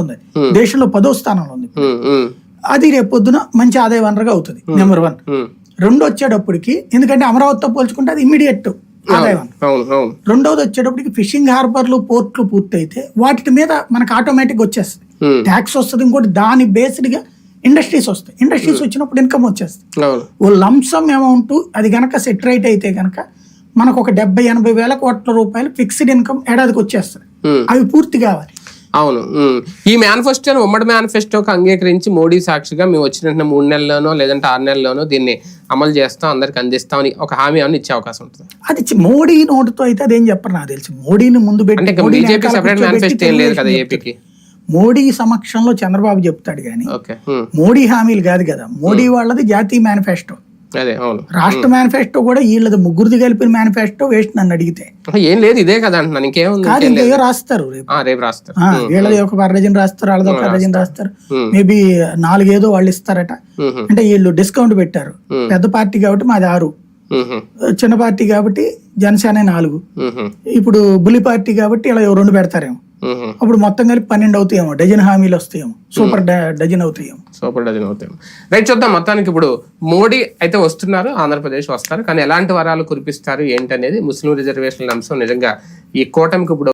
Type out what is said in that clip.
వస్తుంది. దేశంలో పదో స్థానంలో ఉంది అది రేపు పొద్దున మంచి ఆదాయ వనరుగా అవుతుంది నెంబర్ వన్. రెండు వచ్చేటప్పటికి ఎందుకంటే అమరావతితో పోల్చుకుంటే అది ఇమీడియట్ ఆదాయ వనరు. రెండవది వచ్చేటప్పటికి ఫిషింగ్ హార్బర్లు పోర్ట్లు పూర్తయితే వాటి మీద మనకు ఆటోమేటిక్ వచ్చేస్తుంది. ట్యాక్స్ వస్తుంది ఇంకోటి దాని బేస్డ్గా ఇండస్ట్రీస్ వస్తాయి. ఇండస్ట్రీస్ వచ్చినప్పుడు ఇన్కమ్ వచ్చేస్తుంది. ఓ లంసమ్ అమౌంట్ అది గనక సెట్ రైట్ అయితే గనక మనకు ఒక డెబ్బై ఎనభై వేల కోట్ల రూపాయలు ఫిక్స్డ్ ఇన్కమ్ ఏడాదికి వచ్చేస్తుంది. అవి పూర్తి కావాలి. అవును. ఈ మేనిఫెస్టోని ఉమ్మడి మేనిఫెస్టోకి అంగీకరించి మోడీ సాక్షిగా మేము వచ్చిన వెంటనే మూడు నెలల్లోనో లేదంటే ఆరు నెలల్లోనో దీన్ని అమలు చేస్తాం అందరికి అందిస్తామని ఒక హామీ ఏమైనా ఇచ్చే అవకాశం ఉంటుంది? అది మోడీ నోటుతో అయితే అదేం చెప్పరు నాకు తెలిసి. మోడీని ముందు పెట్టి బీజేపీ సెపరేట్ మేనిఫెస్టో ఏం లేదు కదా ఏపీకి మోడీ సమక్షంలో చంద్రబాబు చెప్తాడు కానీ. మోడీ హామీలు కాదు కదా. మోడీ వాళ్ళది జాతీయ మేనిఫెస్టో. అదే అవును. రాష్ట్ర మేనిఫెస్టో కూడా వీళ్ళది ముగ్గురిది కలిపిన మేనిఫెస్టో వేస్ట్ నన్ను అడిగితే. ఏం లేదు ఇదే కదా అంటున్నాను ఇంకేముంది కాదు ఇంకేదో రాస్తారు. రేపు రాస్తారు. వీళ్ళది ఒక అరడజన్ రాస్తారు వాళ్ళది ఒక అరడజన్ రాస్తారు. మేబీ నాలుగేదో వాళ్ళు ఇస్తారట. అంటే వీళ్ళు డిస్కౌంట్ పెట్టారు. పెద్ద పార్టీ కాబట్టి మాది ఆరు. చిన్న పార్టీ కాబట్టి జనసేన నాలుగు. ఇప్పుడు బులి పార్టీ కాబట్టి ఇలా రెండు పెడతారేమో. అప్పుడు మొత్తం కలిపి పన్నెండు అవుతాయేమో. డజన్ హామీలు వస్తాయేమో. సూపర్ డజన్ అవుతాయేమో. సూపర్ డజన్ అవుతాయి రైట్ చూద్దాం. మొత్తానికి ఇప్పుడు మోడీ అయితే వస్తున్నారు ఆంధ్రప్రదేశ్ వస్తారు. కానీ ఎలాంటి వరాలు కురిపిస్తారు ఏంటనేది ముస్లిం రిజర్వేషన్ల అంశం నిజంగా ఈ కూటమికి ఇప్పుడు